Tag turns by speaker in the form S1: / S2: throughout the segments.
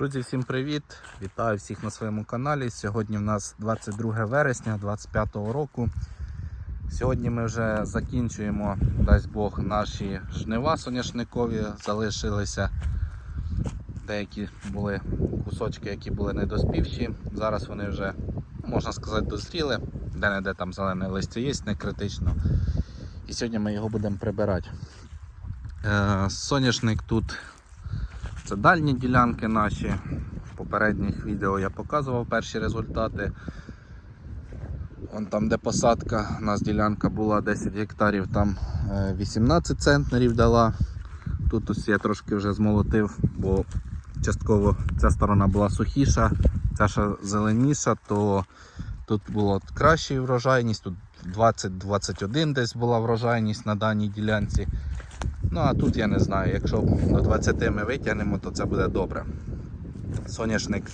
S1: Друзі, всім привіт! Вітаю всіх на своєму каналі. Сьогодні в нас 22 вересня 2025 року. Сьогодні ми вже закінчуємо, дасть Бог, наші жнива соняшникові. Залишилися деякі були кусочки, які були недоспівші. Зараз вони вже, можна сказати, дозріли. Де-не-де там зелене листя є, не критично. І сьогодні ми його будемо прибирати. Е, соняшник тут це дальні ділянки наші. В попередніх відео я показував перші результати. Вон там, де посадка, у нас ділянка була 10 гектарів, там е, 18 центнерів дала. Тут ось я трошки вже змолотив, бо частково ця сторона була сухіша, ця ще зеленіша, то тут була краща врожайність, тут 20-21 десь була врожайність на даній ділянці. Ну а тут я не знаю, якщо до 20 ми витягнемо, то це буде добре. Соняшник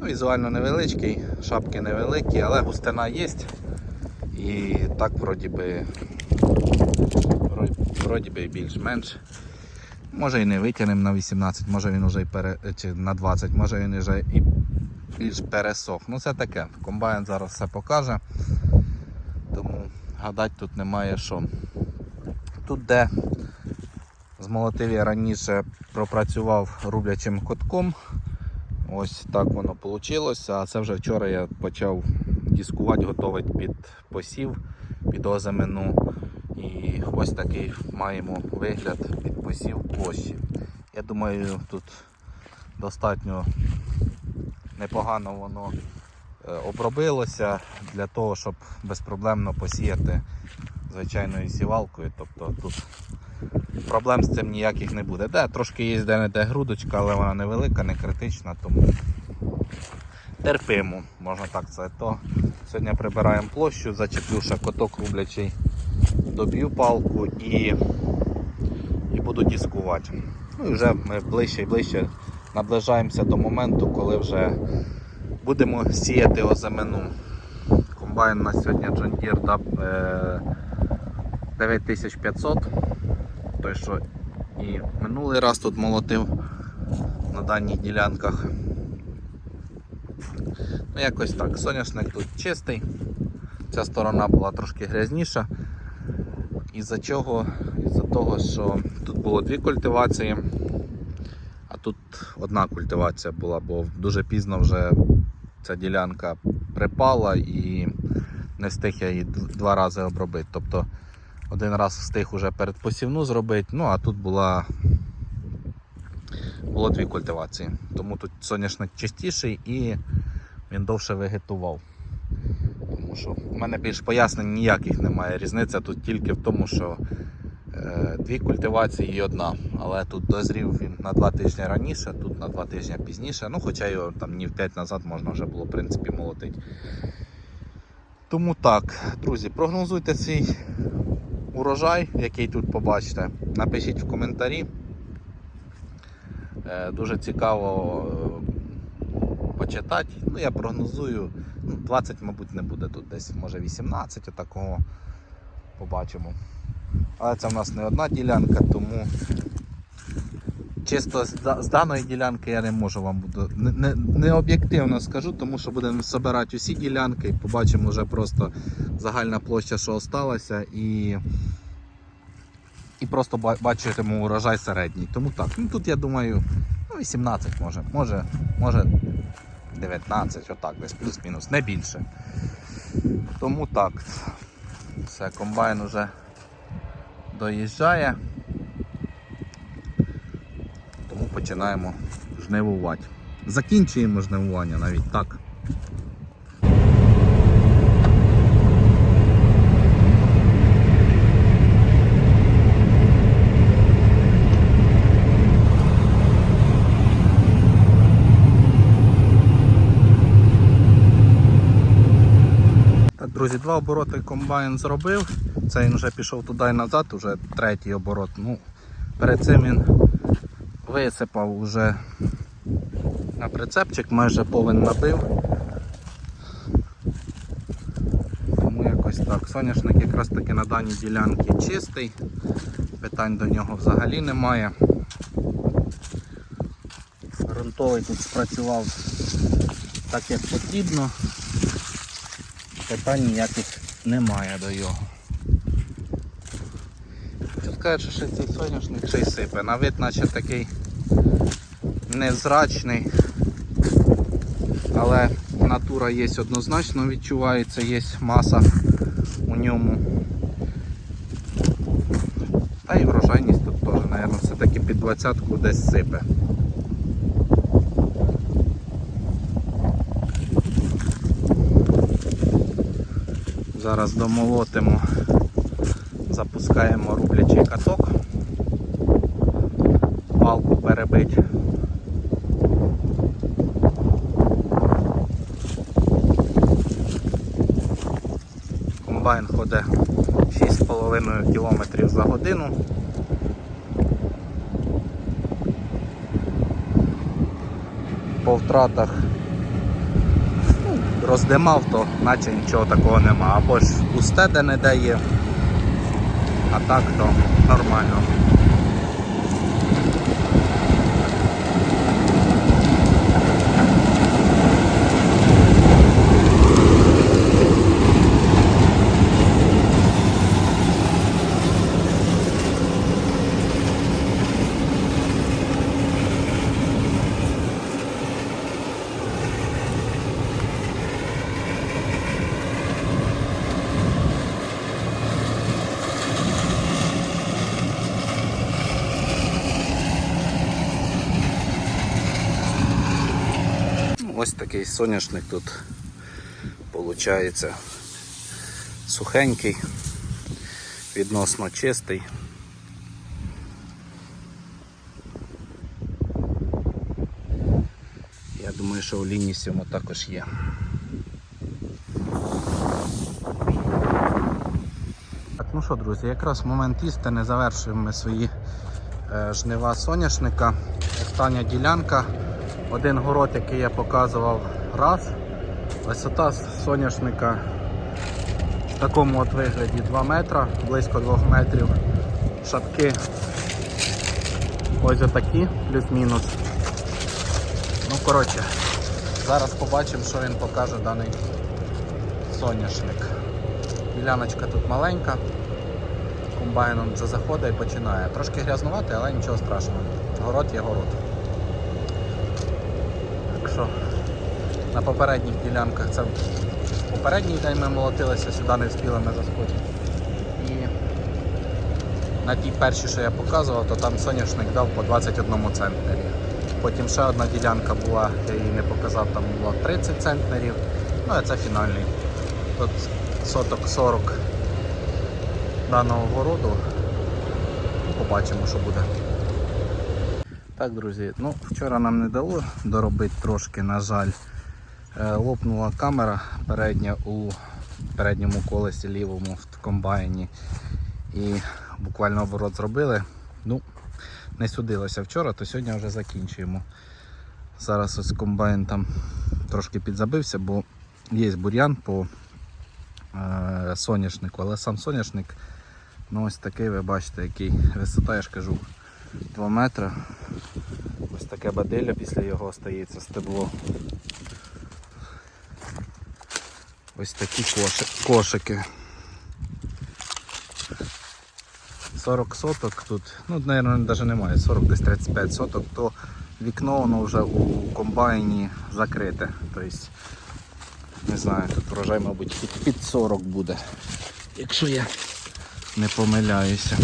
S1: ну, візуально невеличкий, шапки невеликі, але густина є. І так вроді би, вроді- би більш-менш. Може і не витягнемо на 18, може він вже і пере, чи на 20, може він вже і більш пересох. Ну це таке. Комбайн зараз все покаже. Тому гадати тут немає що. Тут де Змолотив я раніше пропрацював рублячим котком. Ось так воно вийшло. А це вже вчора я почав дискувати, готувати під посів, під озимину. І ось такий маємо вигляд під посів площі. Я думаю, тут достатньо непогано воно е, обробилося для того, щоб безпроблемно посіяти звичайною сівалкою. Тобто тут проблем з цим ніяких не буде. Де, трошки є де-не-де грудочка, але вона невелика, не критична, тому терпимо, можна так сказати. То сьогодні прибираємо площу, зачеплю ще коток рублячий, доб'ю палку і, і буду дискувати. Ну і вже ми ближче і ближче наближаємося до моменту, коли вже будемо сіяти озимину. Комбайн на сьогодні Deere е, 9500 той, що і минулий раз тут молотив на даних ділянках. Ну, якось так. Соняшник тут чистий, ця сторона була трошки грязніша. Із-за чого? Із-за того, що тут було дві культивації, а тут одна культивація була, бо дуже пізно вже ця ділянка припала і не встиг я її два рази обробити. Тобто один раз встиг уже передпосівну зробити, ну а тут була було дві культивації. Тому тут соняшник чистіший і він довше вегетував. Тому що в мене більш пояснень ніяких немає. Різниця тут тільки в тому, що е, дві культивації і одна. Але тут дозрів він на два тижні раніше, тут на два тижні пізніше. Ну, хоча його там днів 5 назад можна вже було в принципі молотити. Тому так, друзі, прогнозуйте свій урожай, який тут побачите, напишіть в коментарі. Е, Дуже цікаво е, почитати. Ну, я прогнозую, ну, 20, мабуть, не буде тут десь, може 18 такого побачимо. Але це в нас не одна ділянка, тому чисто з, даної ділянки я не можу вам буду не, не, не об'єктивно скажу, тому що будемо збирати усі ділянки, побачимо вже просто загальна площа, що осталася, і, і просто ба- бачитиму урожай середній. Тому так, ну тут я думаю, ну 18 може, може, може 19, отак, десь плюс-мінус, не більше. Тому так. Все, комбайн уже доїжджає. Тому починаємо жнивувати. Закінчуємо жнивування навіть так. Друзі, два обороти комбайн зробив. Це він вже пішов туди і назад, вже третій оборот. Ну, перед цим він висипав уже на прицепчик, майже повен набив. Тому якось так. Соняшник якраз таки на даній ділянці чистий, питань до нього взагалі немає. ґрунтовий тут спрацював так, як потрібно. Питань ніяких немає до його. Кажуть, що цей соняшник ще й сипе. На вид наче такий невзрачний. Але натура є однозначно відчувається, є маса у ньому. Та і врожайність тут теж, мабуть, все-таки під двадцятку десь сипе. Зараз домолотимо, запускаємо рублячий каток, палку перебить. Комбайн ходить 6,5 км за годину. По втратах ну, роздимав, то наче нічого такого нема. Або ж пусте де не дає, а так то нормально. Ну, Ось такий соняшник тут виходить сухенький, відносно чистий. Я думаю, що у лінії сьому також є. Так, ну що, друзі, якраз в момент істини завершуємо ми свої е, жнива соняшника. Остання ділянка. Один город, який я показував раз. Висота соняшника в такому от вигляді 2 метра, близько 2 метрів. Шапки ось отакі, плюс-мінус. Ну, коротше, зараз побачимо, що він покаже даний соняшник. Діляночка тут маленька, комбайном вже заходить і починає. Трошки грязнувати, але нічого страшного. Город є город. Що на попередніх ділянках це попередній день ми молотилися, сюди не встигли ми заскочити. І на тій першій, що я показував, то там соняшник дав по 21 центнері. Потім ще одна ділянка була, я її не показав, там було 30 центнерів. Ну а це фінальний. Тут соток 40 даного городу. Побачимо, що буде. Так, друзі, ну вчора нам не дало доробити трошки, на жаль. Е, Лопнула камера передня у передньому колесі лівому в комбайні. І буквально оборот зробили. Ну, не судилося вчора, то сьогодні вже закінчуємо. Зараз ось комбайн там трошки підзабився, бо є бур'ян по е, соняшнику, але сам соняшник ну ось такий, ви бачите, який висота, я ж кажу, 2 метри. Ось таке бадилля після його остається стебло. Ось такі кошики. 40 соток тут, ну, мабуть, навіть немає, 40 десь 35 соток, то вікно воно вже у комбайні закрите. Тобто, не знаю, тут врожай, мабуть, під, під 40 буде, якщо я не помиляюся.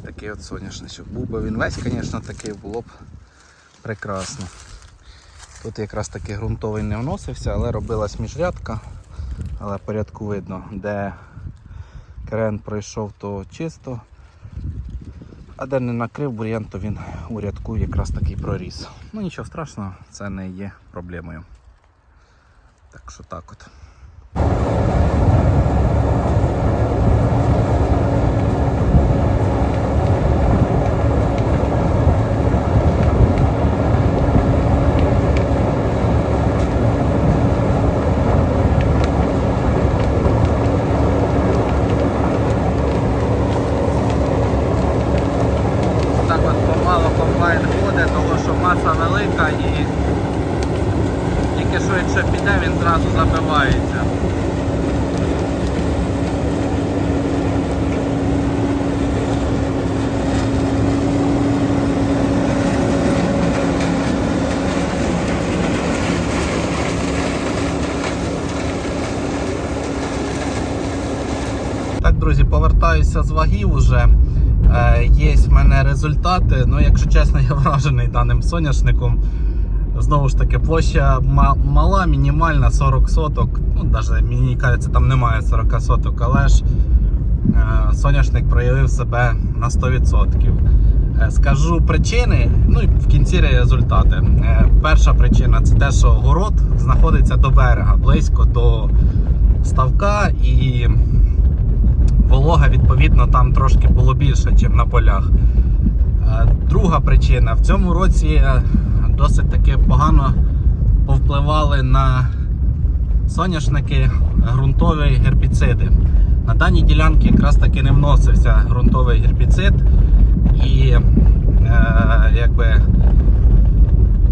S1: Такий от соняшничок. Був би він весь, звісно, такий було б прекрасно. Тут якраз таки ґрунтовий не вносився, але робилась міжрядка. Але порядку видно, де крен пройшов, то чисто. А де не накрив бур'ян, то він у рядку якраз такий проріс. Ну нічого страшного, це не є проблемою. Так що так от. що маса велика і тільки що якщо піде, він одразу забивається. Так, друзі, повертаюся з вагів уже. Е, є в мене результати. Ну, якщо чесно, я вражений даним соняшником. Знову ж таки, площа мала, мінімальна 40 соток. Ну, навіть мені кажеться, там немає 40 соток, але ж е, соняшник проявив себе на 100%. Е, Скажу причини, ну і в кінці результати. Перша причина це те, що город знаходиться до берега, близько до ставка, і волога, відповідно, там трошки було більше, ніж на полях. Е, Друга причина в цьому році е, досить таки погано повпливали на соняшники ґрунтові гербіциди. На даній ділянці якраз таки не вносився ґрунтовий гербіцид, і е, якби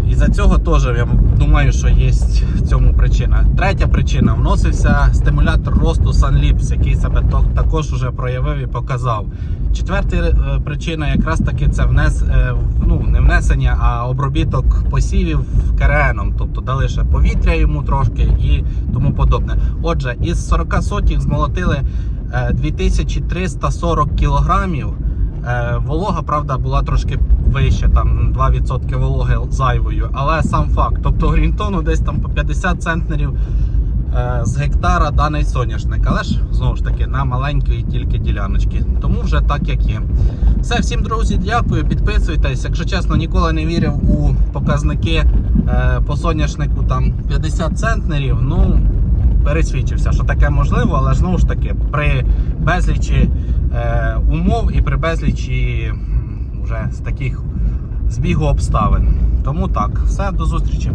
S1: і за цього теж я думаю, що є в цьому причина. Третя причина вносився стимулятор росту Sunlips, який себе також вже проявив і показав. Четверта е, причина якраз таки це внес, е, ну, не внесення, а обробіток посівів КРНом, тобто дали ще повітря йому трошки і тому подобне. Отже, із 40 сотів змолотили е, 2340 кілограмів. Е, Волога, правда, була трошки вища, там 2% вологи зайвою, але сам факт. Тобто орієнтовно десь там по 50 центнерів е, з гектара даний соняшник. Але ж знову ж таки на маленькій тільки діляночки. Тому вже так як є. Все, всім друзі, дякую. Підписуйтесь. Якщо чесно, ніколи не вірив у показники е, по соняшнику там 50 центнерів. Ну, пересвідчився, що таке можливо, але знову ж таки, при безлічі е, умов і при безлічі вже з таких збігу обставин. Тому так, все, до зустрічі.